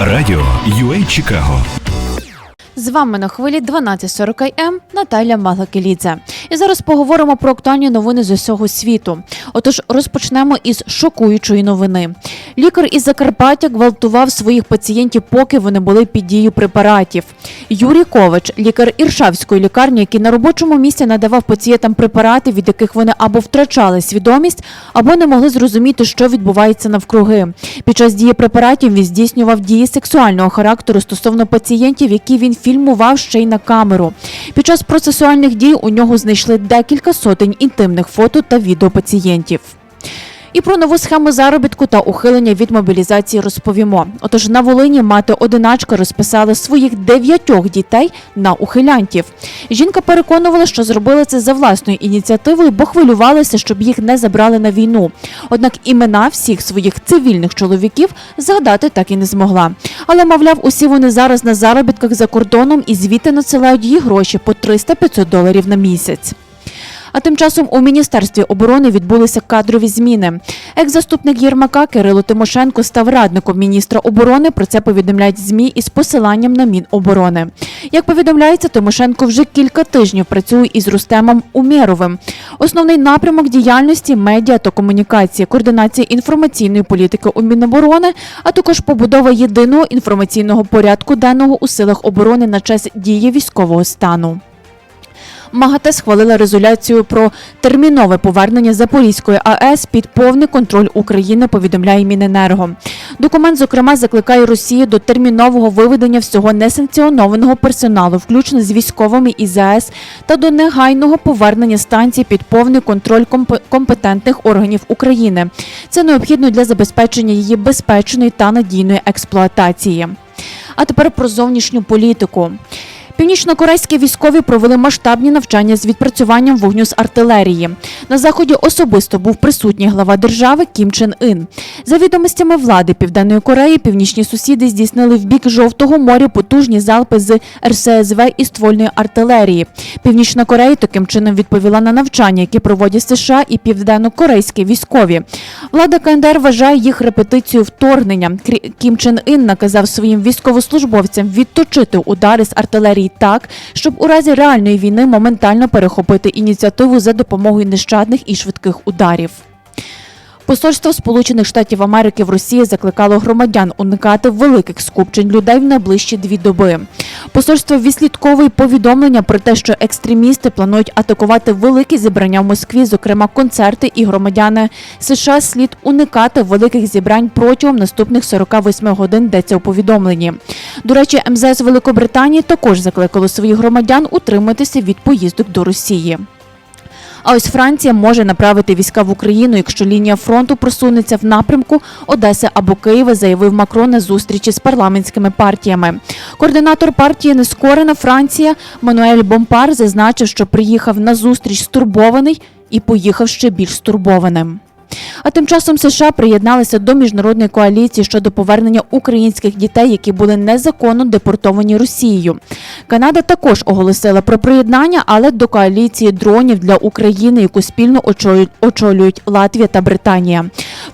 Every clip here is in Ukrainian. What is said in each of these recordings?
Радіо UA Чикаго З вами на хвилі 12.40 м Наталя Маглакелідзе. І зараз поговоримо про актуальні новини з усього світу. Отож, розпочнемо із шокуючої новини. Лікар із Закарпаття гвалтував своїх пацієнтів, поки вони були під дією препаратів. Юрій Ковач, лікар Іршавської лікарні, який на робочому місці надавав пацієнтам препарати, від яких вони або втрачали свідомість, або не могли зрозуміти, що відбувається навкруги. Під час дії препаратів він здійснював дії сексуального характеру стосовно пацієнтів, які він фільмував ще й на камеру. Під час процесуальних дій у нього знайшли декілька сотень інтимних фото та відео пацієнтів. І про нову схему заробітку та ухилення від мобілізації розповімо. Отож, на Волині мати одиначка розписала своїх дев'ятьох дітей на ухилянтів. Жінка переконувала, що зробила це за власною ініціативою, бо хвилювалася, щоб їх не забрали на війну. Однак імена всіх своїх цивільних чоловіків згадати так і не змогла. Але, мовляв, усі вони зараз на заробітках за кордоном і звідти надсилають їй гроші по 300-500 доларів на місяць. А тим часом у міністерстві оборони відбулися кадрові зміни. Екс-заступник Єрмака Кирило Тимошенко став радником міністра оборони. Про це повідомляють змі із посиланням на Міноборони. Як повідомляється, Тимошенко вже кілька тижнів працює із Рустемом Умєровим. Основний напрямок діяльності медіа та комунікації, координація інформаційної політики у Міноборони, а також побудова єдиного інформаційного порядку денного у силах оборони на час дії військового стану. МАГАТЕ схвалила резоляцію про термінове повернення Запорізької АЕС під повний контроль України, повідомляє Міненерго. Документ, зокрема, закликає Росію до термінового виведення всього несанкціонованого персоналу, включно з військовими із АЕС, та до негайного повернення станції під повний контроль комп- компетентних органів України. Це необхідно для забезпечення її безпечної та надійної експлуатації. А тепер про зовнішню політику. Північнокорейські військові провели масштабні навчання з відпрацюванням вогню з артилерії. На заході особисто був присутній глава держави Кім Чен Ін. За відомостями влади Південної Кореї, північні сусіди здійснили в бік Жовтого моря потужні залпи з РСЗВ і ствольної артилерії. Північна Корея таким чином відповіла на навчання, які проводять США і південно-корейські військові. Влада КНДР вважає їх репетицію вторгнення. Кім Чен Ін наказав своїм військовослужбовцям відточити удари з артилерії так, щоб у разі реальної війни моментально перехопити ініціативу за допомогою нещадних і швидких ударів. Посольство Сполучених Штатів Америки в Росії закликало громадян уникати великих скупчень людей в найближчі дві доби. Посольство відслідковує повідомлення про те, що екстремісти планують атакувати великі зібрання в Москві, зокрема концерти, і громадяни США слід уникати великих зібрань протягом наступних 48 годин. Йдеться у повідомленні. До речі, МЗС Великобританії також закликало своїх громадян утриматися від поїздок до Росії. А ось Франція може направити війська в Україну, якщо лінія фронту просунеться в напрямку Одеси або Києва, заявив Макрон на зустрічі з парламентськими партіями. Координатор партії Нескорена Франція Мануель Бомпар зазначив, що приїхав на зустріч стурбований і поїхав ще більш стурбованим. А тим часом США приєдналися до міжнародної коаліції щодо повернення українських дітей, які були незаконно депортовані Росією. Канада також оголосила про приєднання, але до коаліції дронів для України, яку спільно очолюють, Латвія та Британія.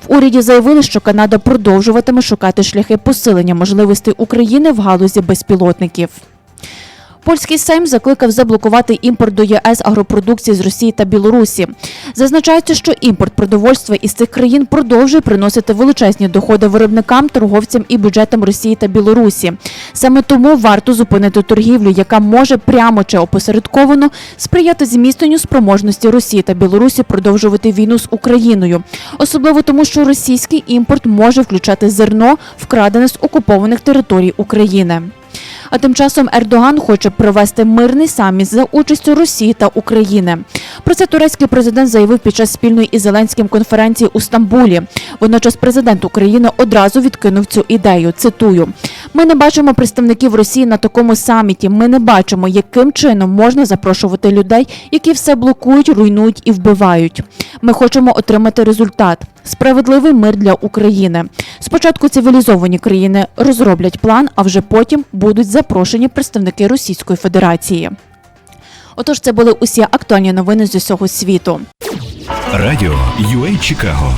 В уряді заявили, що Канада продовжуватиме шукати шляхи посилення можливостей України в галузі безпілотників. Польський Сейм закликав заблокувати імпорт до ЄС агропродукції з Росії та Білорусі. Зазначається, що імпорт продовольства із цих країн продовжує приносити величезні доходи виробникам, торговцям і бюджетам Росії та Білорусі. Саме тому варто зупинити торгівлю, яка може прямо чи опосередковано сприяти зміцненню спроможності Росії та Білорусі продовжувати війну з Україною, особливо тому, що російський імпорт може включати зерно, вкрадене з окупованих територій України. А тим часом Ердоган хоче провести мирний саміт за участю Росії та України. Про це турецький президент заявив під час спільної із Зеленським конференції у Стамбулі. Водночас президент України одразу відкинув цю ідею. Цитую: ми не бачимо представників Росії на такому саміті. Ми не бачимо, яким чином можна запрошувати людей, які все блокують, руйнують і вбивають. Ми хочемо отримати результат. Справедливий мир для України. Спочатку цивілізовані країни розроблять план, а вже потім будуть запрошені представники Російської Федерації. Отож, це були усі актуальні новини з усього світу. Радіо UA Чикаго